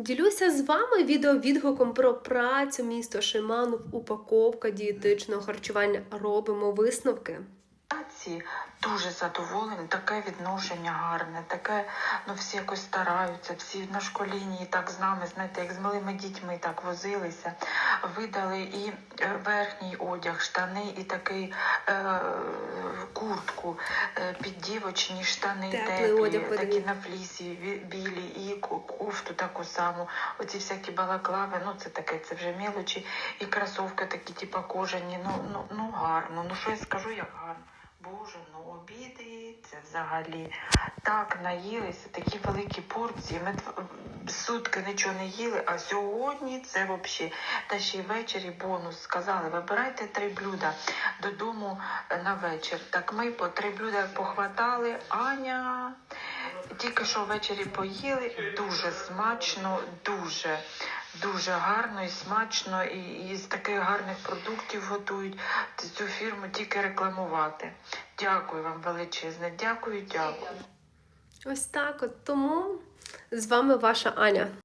Ділюся з вами відеовідгуком про працю місто Шиманов, упаковка дієтичного харчування. Робимо висновки. дуже задоволені, таке відношення гарне, таке, ну всі якось стараються, всі на школіні так з нами, знаєте, як з малими дітьми так возилися. Видали і е, верхній одяг, штани, і такий е, куртку, під піддівочні штани теплі, теплі, одяг такі на флісі, білі, і кофту таку саму. Оці всякі балаклави, ну це таке, це вже мілочі, і кросовки такі, типа кожані, ну, ну, ну гарно. Ну що я скажу, як гарно. Боже, ну обіди, це взагалі так наїлися, такі великі порції. Ми сутки нічого не їли, а сьогодні це взагалі. Та ще й ввечері бонус. Сказали, вибирайте три блюда додому на вечір. Так ми по три блюда похватали. Аня тільки що ввечері поїли. Дуже смачно, дуже. Дуже гарно і смачно, і, і з таких гарних продуктів готують цю фірму тільки рекламувати. Дякую вам величезне. Дякую, дякую. Ось так. От тому з вами ваша Аня.